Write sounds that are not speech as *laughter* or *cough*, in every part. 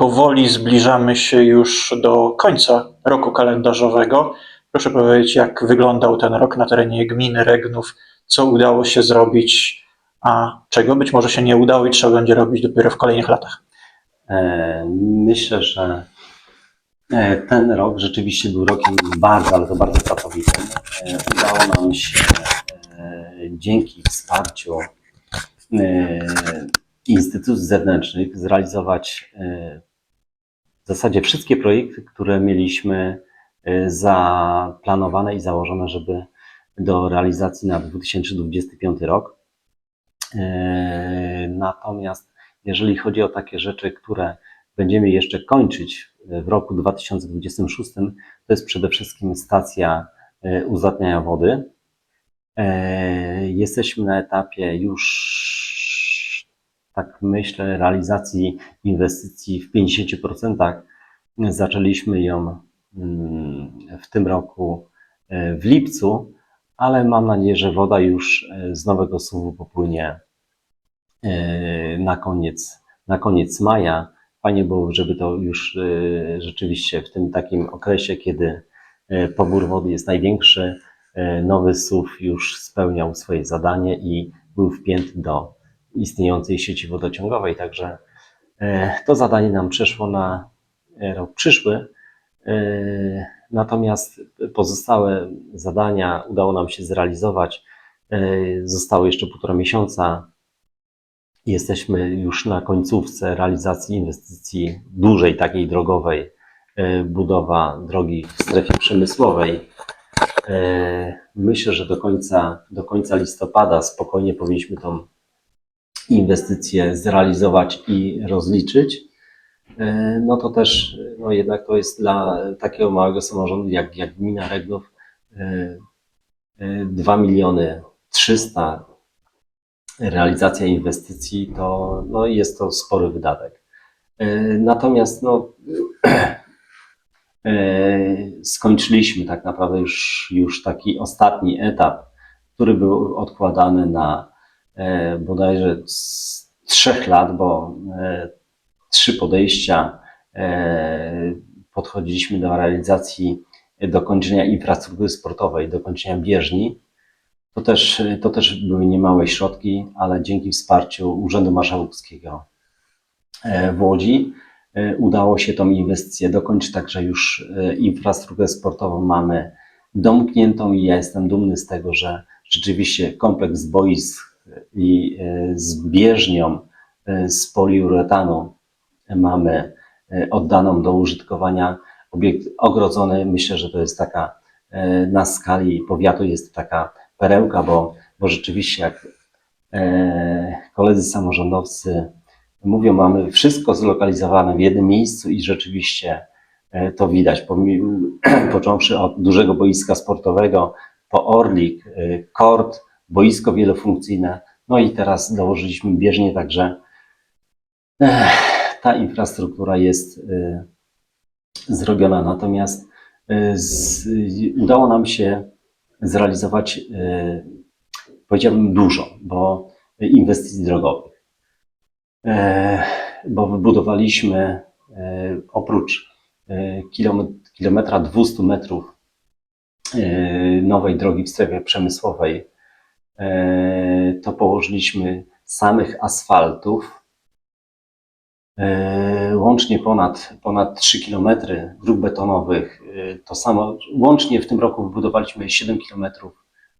powoli zbliżamy się już do końca roku kalendarzowego. Proszę powiedzieć, jak wyglądał ten rok na terenie gminy Regnów, co udało się zrobić, a czego być może się nie udało i trzeba będzie robić dopiero w kolejnych latach. E, Myślę, że e, ten rok rzeczywiście był rokiem bardzo, ale to bardzo pracowitym. E, Udało nam się dzięki wsparciu instytucji zewnętrznych zrealizować w zasadzie wszystkie projekty, które mieliśmy e, zaplanowane i założone, żeby do realizacji na 2025 rok. E, Natomiast jeżeli chodzi o takie rzeczy, które będziemy jeszcze kończyć w roku 2026, to jest przede wszystkim stacja uzdatniania wody. Jesteśmy na etapie już, tak myślę, realizacji inwestycji w 50%. Zaczęliśmy ją mm, w tym roku e, w lipcu, ale mam nadzieję, że woda już e, z nowego suwu popłynie e, na koniec, na koniec maja. Fajnie było, żeby to już rzeczywiście w tym takim okresie, kiedy pobór wody jest największy, nowy SUW już spełniał swoje zadanie i był wpięty do istniejącej sieci wodociągowej. Także e, to zadanie nam przeszło na e, rok przyszły. E, Natomiast pozostałe zadania udało nam się zrealizować. Zostało jeszcze półtora miesiąca. Jesteśmy już na końcówce realizacji inwestycji dużej, takiej drogowej, budowa drogi w strefie przemysłowej. Myślę, że do końca, do końca listopada spokojnie powinniśmy tą inwestycję zrealizować i rozliczyć. E, No to też, no jednak to jest dla takiego małego samorządu jak, jak gmina Regnów e, e, 2 miliony 300 realizacja inwestycji, to no jest to spory wydatek. E, Natomiast no, *clears throat* e, skończyliśmy tak naprawdę już, już taki ostatni etap, który był odkładany na e, bodajże z trzech lat, bo e, trzy podejścia e, podchodziliśmy do realizacji dokończenia infrastruktury sportowej, dokończenia bieżni. To też, to też były niemałe środki, ale dzięki wsparciu Urzędu Marszałkowskiego e, w Łodzi e, udało się tą inwestycję dokończyć, także już e, infrastrukturę sportową mamy domkniętą i ja jestem dumny z tego, że rzeczywiście kompleks boisk i e, z bieżnią e, z poliuretanu mamy e, oddaną do użytkowania. Obiekt ogrodzony, myślę, że to jest taka na skali powiatu jest taka perełka, bo, bo rzeczywiście jak koledzy samorządowcy mówią, mamy wszystko zlokalizowane w jednym miejscu i rzeczywiście to widać, *clears throat* począwszy od dużego boiska sportowego, po Orlik, kort, boisko wielofunkcyjne, no i teraz dołożyliśmy bieżnię, także eh, ta infrastruktura jest y, zrobiona. Natomiast y, udało nam się zrealizować, y, powiedziałbym, dużo, bo inwestycji drogowych. E, Bo wybudowaliśmy e, oprócz e, kilomet- kilometra 200 metrów e, nowej drogi w strefie przemysłowej, to położyliśmy samych asfaltów E, Łącznie ponad, ponad 3 km dróg betonowych. E, To samo, łącznie w tym roku wybudowaliśmy 7 km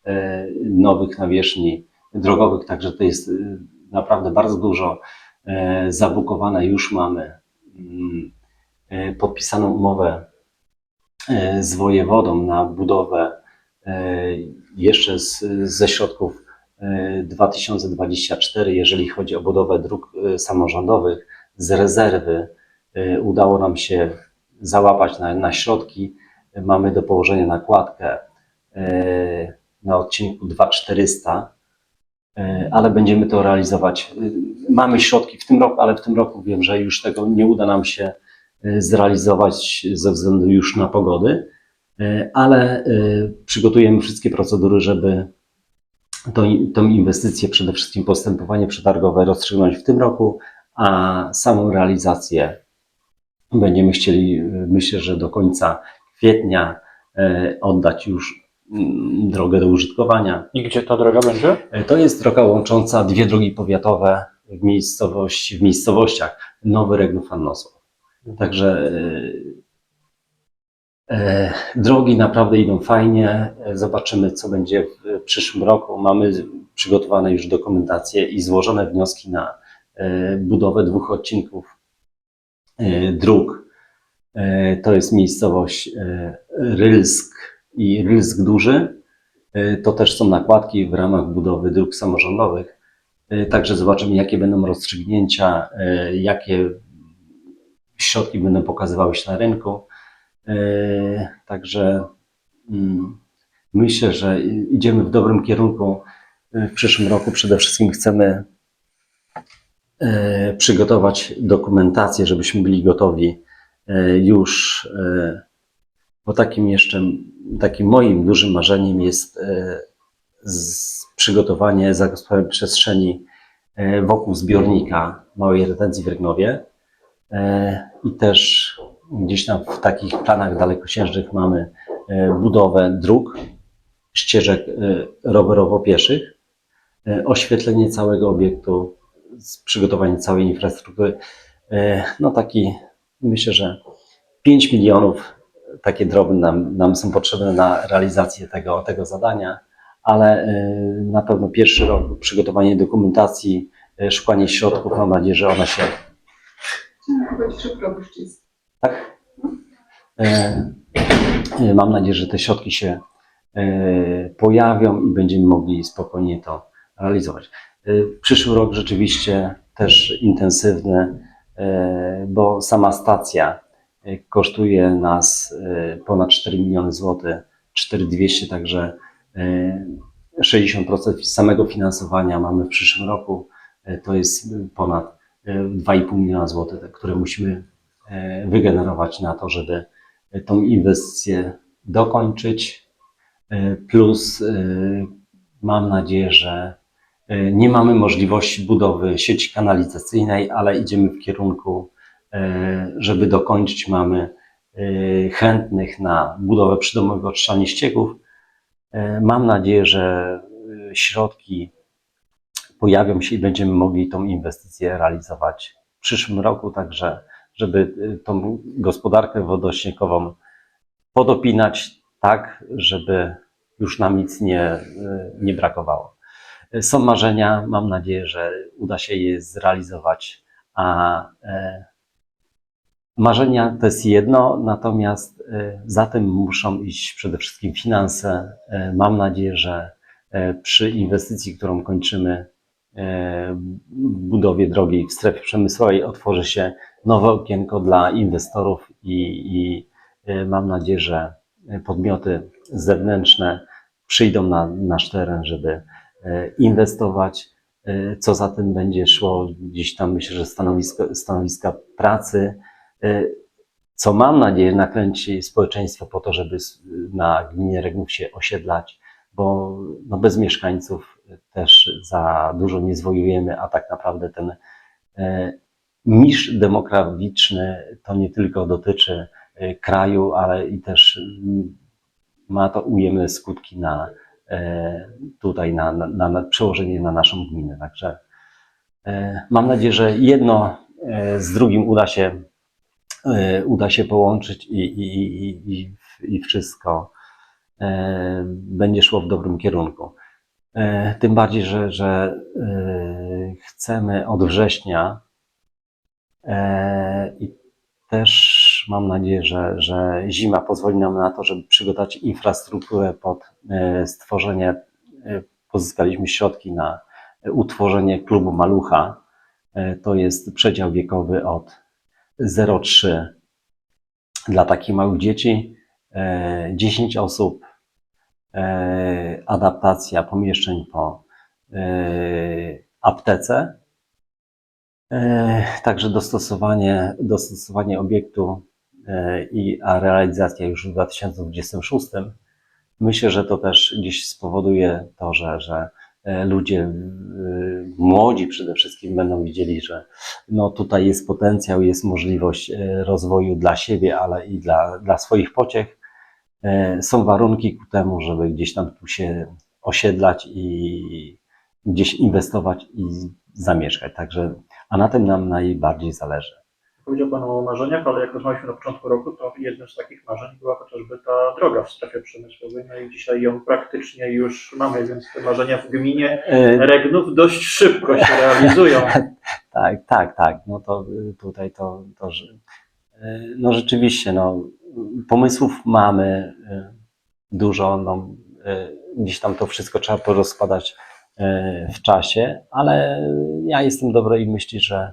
e, nowych nawierzchni drogowych, także to jest e, naprawdę bardzo dużo. E, Zabukowane już mamy mm, e, podpisaną umowę e, z wojewodą na budowę e, jeszcze z, ze środków e, 2024, jeżeli chodzi o budowę dróg e, samorządowych z rezerwy udało nam się załapać na, na środki. Mamy do położenia nakładkę na odcinku 2400, y, ale będziemy to realizować. Mamy środki w tym roku, ale w tym roku wiem, że już tego nie uda nam się zrealizować ze względu już na pogody, ale y, przygotujemy wszystkie procedury, żeby tą, inwestycję, przede wszystkim postępowanie przetargowe rozstrzygnąć w tym roku, a samą realizację Będziemy chcieli, e, myślę, że do końca kwietnia e, oddać już mm, drogę do użytkowania. I gdzie ta droga będzie? E, To jest droga łącząca dwie drogi powiatowe w, miejscowości, w miejscowościach Nowy Regnów Annosław. Także e, e, drogi naprawdę idą fajnie. E, Zobaczymy, co będzie w przyszłym roku. Mamy przygotowane już dokumentacje i złożone wnioski na e, budowę dwóch odcinków e, dróg. E, To jest miejscowość e, Rylsk i Rylsk Duży. E, To też są nakładki w ramach budowy dróg samorządowych. E, Także zobaczymy, jakie będą rozstrzygnięcia, e, jakie środki będą pokazywały się na rynku. E, Także mm, myślę, że idziemy w dobrym kierunku. E, W przyszłym roku przede wszystkim chcemy e, przygotować dokumentację, żebyśmy byli gotowi już, bo takim jeszcze, takim moim dużym marzeniem jest przygotowanie zagospodarowania przestrzeni wokół zbiornika małej retencji w Rygnowie. I też gdzieś tam w takich planach dalekosiężnych mamy e, budowę dróg, ścieżek e, rowerowo-pieszych, e, oświetlenie całego obiektu, przygotowanie całej infrastruktury. No taki, myślę, że 5 milionów takie drobne nam, nam są potrzebne na realizację tego, tego zadania, ale na pewno pierwszy rok przygotowanie dokumentacji, szukanie środków, mam nadzieję, że ona się Chciałam powiedzieć, że. Tak? E, e, Mam nadzieję, że te środki się e, pojawią i będziemy mogli spokojnie to realizować. Przyszły rok rzeczywiście też intensywny, bo sama stacja kosztuje nas ponad 4 miliony złotych, 4200, także e, 60% samego finansowania mamy w przyszłym roku. To jest ponad e, 2,5 miliona złotych, które musimy wygenerować na to, żeby tą inwestycję dokończyć. E, Plus e, mam nadzieję, że e, nie mamy możliwości budowy sieci kanalizacyjnej, ale idziemy w kierunku, e, żeby dokończyć. Mamy e, chętnych na budowę przydomowego oczyszczalni ścieków. E, Mam nadzieję, że e, środki pojawią się i będziemy mogli tą inwestycję realizować w przyszłym roku, także żeby y, tą gospodarkę wodośniegową podopinać tak, żeby już nam nic nie, y, nie brakowało. Y, Są marzenia, mam nadzieję, że uda się je zrealizować, a e, marzenia to jest jedno, natomiast za tym muszą iść przede wszystkim finanse. E, Mam nadzieję, że e, przy inwestycji, którą kończymy, budowie drogi w strefie przemysłowej otworzy się nowe okienko dla inwestorów i, i e, mam nadzieję, że podmioty zewnętrzne przyjdą na nasz teren, żeby e, inwestować. E, Co za tym będzie szło, gdzieś tam myślę, że stanowisko, stanowiska pracy, co mam nadzieję nakręci społeczeństwo po to, żeby na gminie Regnów się osiedlać, bo no bez mieszkańców też za dużo nie zwojujemy, a tak naprawdę ten niż demograficzny to nie tylko dotyczy e, kraju, ale i też mm, ma to ujemne skutki na e, tutaj na, na, na przełożenie na naszą gminę. Także e, mam nadzieję, że jedno z drugim uda się uda się połączyć i, i, i, i, wszystko będzie szło w dobrym kierunku. Tym bardziej, że, że chcemy od września i też mam nadzieję, że, że zima pozwoli nam na to, żeby przygotować infrastrukturę pod e, stworzenie. e, Pozyskaliśmy środki na utworzenie klubu Malucha. E, To jest przedział wiekowy od 0,3 dla takich małych dzieci, e, 10 osób, e, adaptacja pomieszczeń po e, aptece, e, także dostosowanie, dostosowanie obiektu e, i a realizacja już w 2026. Myślę, że to też gdzieś spowoduje to, że, że e, ludzie, e, młodzi przede wszystkim będą widzieli, że no tutaj jest potencjał, jest możliwość e, rozwoju dla siebie, ale i dla, dla swoich pociech. E, Są warunki ku temu, żeby gdzieś tam tu się osiedlać i gdzieś inwestować i zamieszkać. Także, a na tym nam najbardziej zależy. Powiedział Pan o marzeniach, ale jak rozmawialiśmy na początku roku, to jednym z takich marzeń była chociażby ta droga w strefie przemysłowej, no i dzisiaj ją praktycznie już mamy, więc te marzenia w gminie E, Regnów dość szybko się realizują. *laughs* Tak, tak, tak. No to y, tutaj to, to y, no rzeczywiście, no, pomysłów mamy y, dużo, no, y, gdzieś tam to wszystko trzeba porozkładać y, w czasie, ale ja jestem dobrej myśli, że,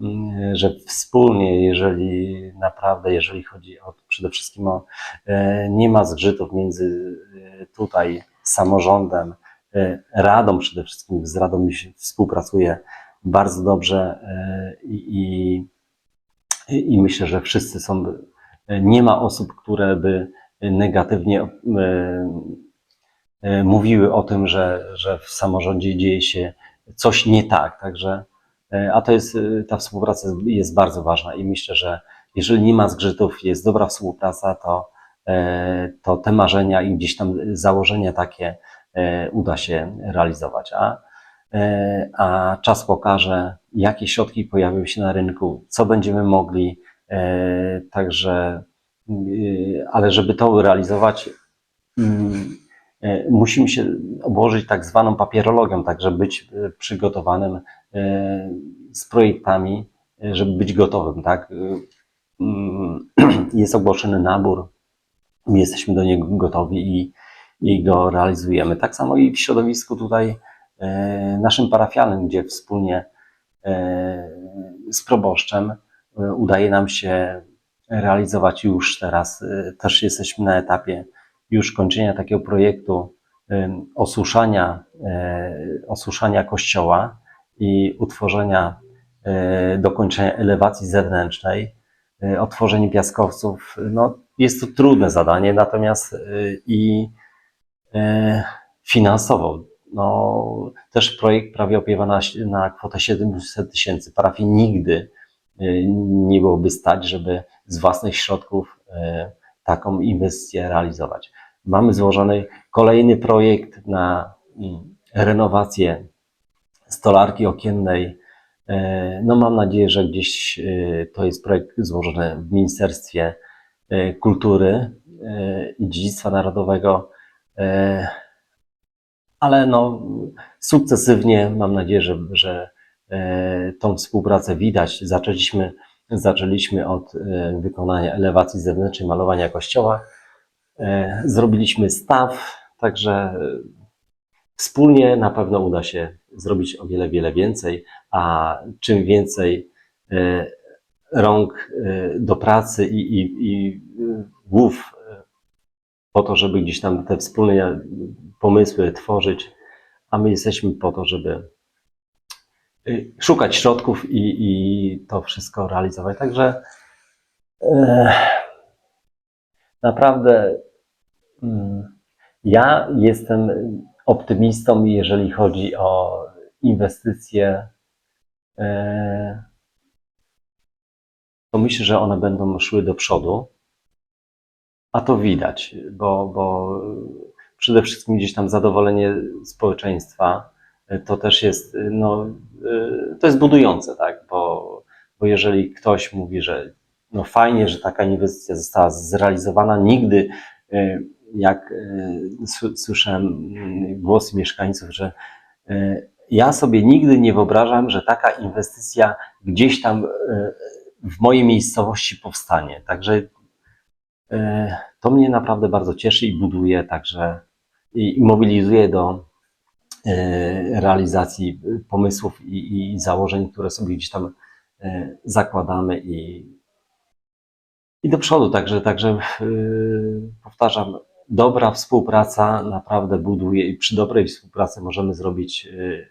mm, że wspólnie, jeżeli naprawdę, jeżeli chodzi o przede wszystkim o, y, nie ma zgrzytów między y, tutaj samorządem, radą przede wszystkim, z radą mi się współpracuje bardzo dobrze e, i, i, i myślę, że wszyscy są. Nie ma osób, które by negatywnie e, e, mówiły o tym, że, że w samorządzie dzieje się coś nie tak. Także, e, a to jest, e, ta współpraca jest bardzo ważna i myślę, że jeżeli nie ma zgrzytów, jest dobra współpraca, to, e, to te marzenia i gdzieś tam założenia takie e, uda się realizować. A E, a czas pokaże, jakie środki pojawią się na rynku, co będziemy mogli. e, Także, ale żeby to realizować, mm, e, musimy się obłożyć tak zwaną papierologią, także być e, przygotowanym e, z projektami, e, żeby być gotowym, tak? Mm, *clears throat* Jest ogłoszony nabór, my jesteśmy do niego gotowi i, i go realizujemy. Tak samo i w środowisku tutaj e, naszym parafialnym, gdzie wspólnie e, z proboszczem e, udaje nam się realizować już teraz. e, Też jesteśmy na etapie już kończenia takiego projektu osuszania, e, osuszania kościoła i utworzenia, e, dokończenia elewacji zewnętrznej, e, otworzenie piaskowców. No, jest to trudne zadanie, natomiast i finansowo no, też projekt prawie opiewa na, na kwotę 700 tysięcy. Parafii nigdy nie byłoby stać, żeby z własnych środków taką inwestycję realizować. Mamy złożony kolejny projekt na mm, renowację stolarki okiennej. Y, No mam nadzieję, że gdzieś y, to jest projekt złożony w Ministerstwie y, Kultury i Dziedzictwa Narodowego. Ale no, sukcesywnie mam nadzieję, że, że e, tą współpracę widać. Zaczęliśmy, zaczęliśmy od e, wykonania elewacji zewnętrznej, malowania kościoła. E, Zrobiliśmy staw, także e, wspólnie na pewno uda się zrobić o wiele, wiele więcej, a czym więcej rąk do pracy i, i, i głów po to, żeby gdzieś tam te wspólne pomysły tworzyć, a my jesteśmy po to, żeby szukać środków i, i to wszystko realizować. Także e, naprawdę mm, ja jestem optymistą, jeżeli chodzi o inwestycje. E, to myślę, że one będą szły do przodu. A to widać, bo, bo przede wszystkim gdzieś tam zadowolenie społeczeństwa y, to też jest, no, y, to jest budujące, tak? Bo, bo jeżeli ktoś mówi, że no fajnie, że taka inwestycja została zrealizowana, nigdy y, jak y, słyszałem mm, głosy mieszkańców, że ja sobie nigdy nie wyobrażam, że taka inwestycja gdzieś tam w mojej miejscowości powstanie. Także To mnie naprawdę bardzo cieszy i buduje, także i mobilizuje do realizacji pomysłów i, i założeń, które sobie gdzieś tam e, zakładamy i, i do przodu. Także, także e, powtarzam, dobra współpraca naprawdę buduje i przy dobrej współpracy możemy zrobić e,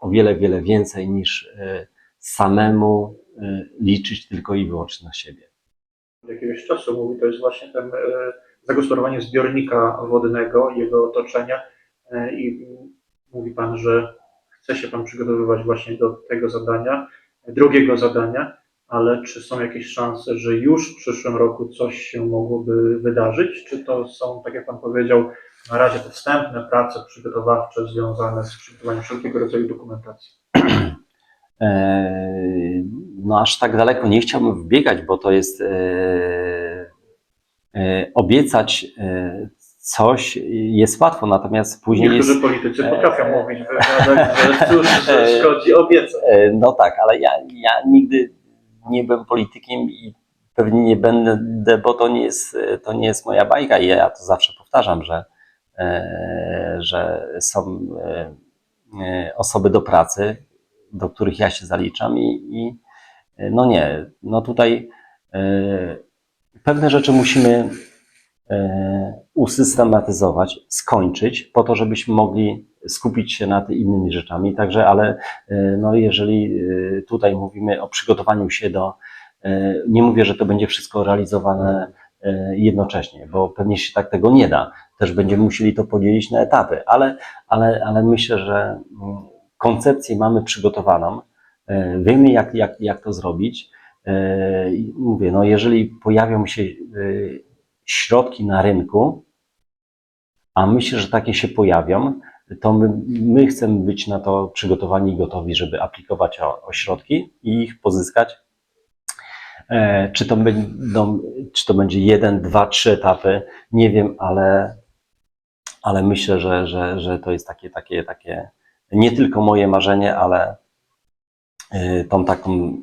o wiele, wiele więcej niż e, samemu e, liczyć tylko i wyłącznie na siebie. Od jakiegoś czasu mówi, to jest właśnie ten e, zagospodarowanie zbiornika wodnego jego otoczenia. E, I mówi Pan, że chce się Pan przygotowywać właśnie do tego zadania, drugiego zadania, ale czy są jakieś szanse, że już w przyszłym roku coś się mogłoby wydarzyć? Czy to są, tak jak Pan powiedział, na razie te wstępne prace przygotowawcze związane z przygotowaniem wszelkiego rodzaju dokumentacji? *clears throat* E, No aż tak daleko nie chciałbym wbiegać, bo to jest e, e, obiecać coś jest łatwo, natomiast później jest, Niektórzy politycy potrafią e, mówić że *laughs* cóż, że szkodzi obiecać. E, No tak, ale ja, ja nigdy nie byłem politykiem i pewnie nie będę, bo to nie jest, to nie jest moja bajka i ja to zawsze powtarzam, że, e, że są e, e, osoby do pracy, do których ja się zaliczam i, i e, no nie, no tutaj e, pewne rzeczy musimy e, usystematyzować, skończyć, po to, żebyśmy mogli skupić się nad innymi rzeczami. Także, ale e, no jeżeli e, tutaj mówimy o przygotowaniu się do, e, nie mówię, że to będzie wszystko realizowane e, jednocześnie, bo pewnie się tak tego nie da. Też będziemy musieli to podzielić na etapy, ale, ale, ale myślę, że mm, koncepcję mamy przygotowaną. E, Wiemy, jak, jak, jak to zrobić. E, Mówię, no jeżeli pojawią się e, środki na rynku, a myślę, że takie się pojawią, to my, my chcemy być na to przygotowani i gotowi, żeby aplikować o, o środki i ich pozyskać. E, Czy to, będą, czy to będzie jeden, dwa, trzy etapy, nie wiem, ale, ale myślę, że, że, że to jest takie, takie, takie nie tylko moje marzenie, ale e, tą taką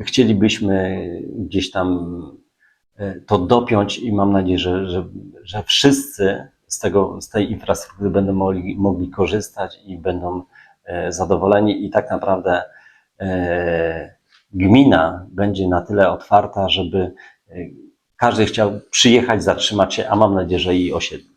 chcielibyśmy gdzieś tam to dopiąć i mam nadzieję, że, że, że wszyscy z, tego, z tej infrastruktury będą mogli, mogli korzystać i będą e, zadowoleni i tak naprawdę e, gmina będzie na tyle otwarta, żeby każdy chciał przyjechać, zatrzymać się, a mam nadzieję, że i osiedli.